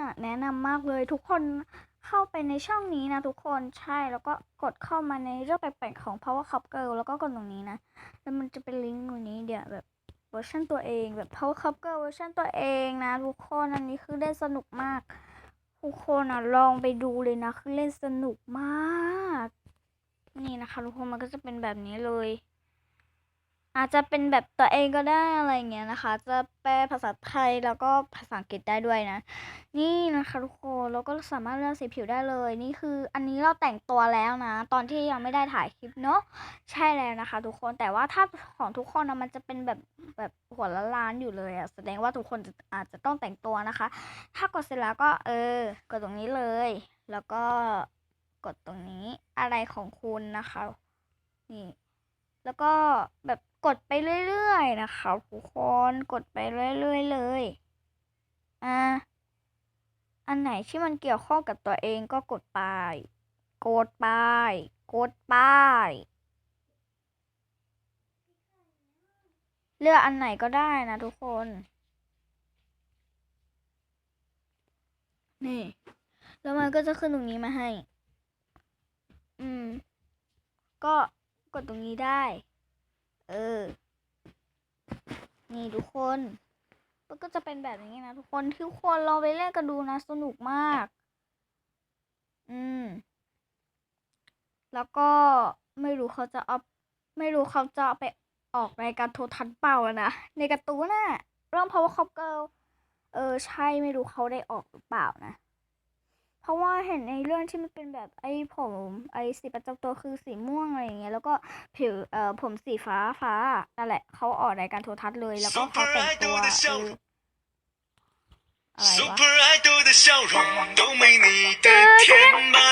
น่ะแนะนำมากเลยทุกคนเข้าไปในช่องนี้นะทุกคนใช่แล้วก็กดเข้ามาในเรื่องแปลกๆของ Power Cup Girl แล้วก็กดตรงนี้นะ แล้วมันจะเป็นลิงก์ตรงนี้เดี๋ยวแบบเวอร์ชันตัวเองแบบ Power Cup Girl เวอร์ชันตัวเองนะทุกคนอันนี้คือเล่นสนุกมาก ทุกคนอะลองไปดูเลยนะคือเล่นสนุกมาก นี่นะคะทุกคนมันก็จะเป็นแบบนี้เลย อาจจะเป็นแบบตัวเองก็ได้อะไรเงี้ยนะคะ จะแปลภาษาไทยแล้วก็ภาษาอังกฤษได้ด้วยนะ นี่นะคะทุกคนเราก็สามารถเลือกสีผิวได้เลย นี่คืออันนี้เราแต่งตัวแล้วนะ ตอนที่ยังไม่ได้ถ่ายคลิปเนาะใช่แล้วนะคะ ทุกคนแต่ว่าถ้าของทุกคนนะมันจะเป็นแบบแบบหัวละล้านอยู่เลยอะแสดงว่าทุกคนจะอาจจะต้องแต่งตัวนะคะ ถ้ากดเสร็จแล้วก็เออกดตรงนี้เลย แล้วก็กดตรงนี้อะไรของคุณนะคะนี่แล้วก็แบบ กดไปเรื่อยๆนะคะทุกคนกดไปเรื่อยๆเลยอะอันไหนที่มันเกี่ยวข้องกับตัวเองก็กดไป กดไป กดไป เลือกอันไหนก็ได้นะทุกคน นี่ แล้วมันก็จะขึ้นตรงนี้มาให้ อืม ก็กดตรงนี้ได้ เออ นี่ทุกคน มันก็จะเป็นแบบนี้นะทุกคนทุกคนลองไปเล่นกันดูนะ สนุกมาก อืม แล้วก็ไม่รู้เขาจะเอาไม่รู้เขาจะไปออกรายการโทรทัศน์เปล่าอะนะ ในการ์ตูนน่ะเรื่อง Power Cup Girl เออ ใช่ไม่รู้เขาได้ออกหรือเปล่านะ เพราะว่าเห็นในเรื่องที่มันเป็นแบบไอ้ผมไอ้สีประจำตัวคือสีม่วงอะไรอย่างเงี้ยแล้วก็ผิวเอ่อผมสีฟ้าฟ้านั่นแหละเขาออกรายการโทรทัศน์เลยแล้วก็เขาแต่งตัวเอออะไรวะ Super idol 的笑容都没你的甜。